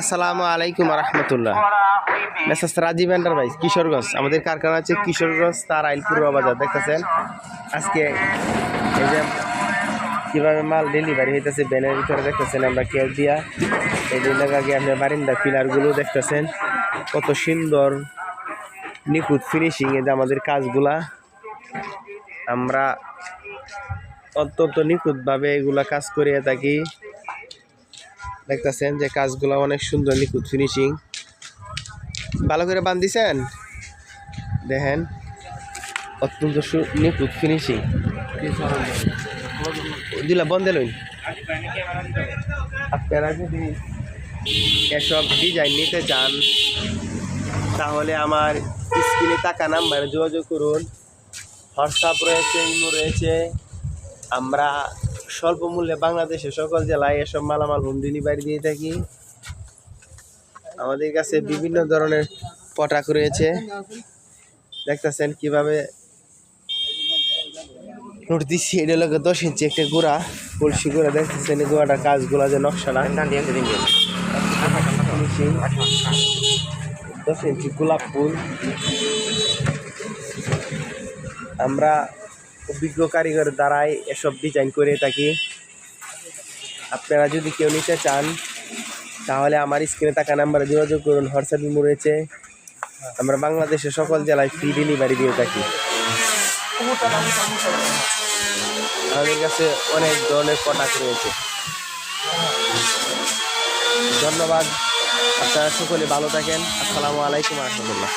আসসালামু আলাইকুম রহমতুল্লাহ। Messrs Rajib enterprise, Kishoreganj. আমাদের কারখানা আছে কিশোরগঞ্জ, তার আইলপুর বাজার, দেখতেছেন? আজকে এই যে কীভাবে মাল ডেলিভারি হইতেছে, ব্যানের ভিতরে দেখতেছেন আমরা কেউ দিয়া। এই দিন আগে আপনার বারিন্দা পিলারগুলো দেখতেছেন, কত সুন্দর নিখুঁত ফিনিশিং যে আমাদের কাজগুলা। আমরা অত্যন্ত নিখুঁতভাবে এগুলা কাজ করিয়ে থাকি। দেখতেছেন যে কাজগুলো অনেক সুন্দর নিখুঁত ফিনিশিং ভালো করে বান্ধিছেন? দেখেন, অত্যন্ত নিখুঁত ফিনিশিং দিলা, বন্ধে লইন। আপনারা যদি এসব ডিজাইন নিতে চান, তাহলে আমার স্ক্রিনে টাকা নাম্বারে যোগাযোগ করুন। হোয়াটসঅ্যাপ রয়েছে, ইমো রয়েছে। আমরা স্বল্প মূল্যে বাংলাদেশের সকল জেলায় এসব মালামাল হোম ডেলিভারি দিয়ে থাকি। আমাদের কাছে বিভিন্ন ধরনের পটাক রয়েছে। দেখতেছেন কীভাবে নোট দিচ্ছি। এটা দশ ইঞ্চি একটা গোড়া, কলসি করে দেখতেছেন গোড়াটা কাজগুলা যে নকশাটা দশ ইঞ্চি গোলাপ ফুল। আমরা অভিজ্ঞ কারিগর দ্বারাই এসব ডিজাইন করে থাকি। আপনারা যদি কেউ নিতে চান, তাহলে আমার স্ক্রিনে টাকা নাম্বারে যোগাযোগ করুন হোয়াটসঅ্যাপ ইমো রয়েছে। আমরা বাংলাদেশের সকল জেলায় ফ্রি ডেলিভারি দিয়ে থাকি। আমাদের কাছে অনেক ধরনের প্রোডাক্ট রয়েছে। ধন্যবাদ। আপনারা সকলে ভালো থাকেন। আসসালামু আলাইকুম রহমতুল্লাহ।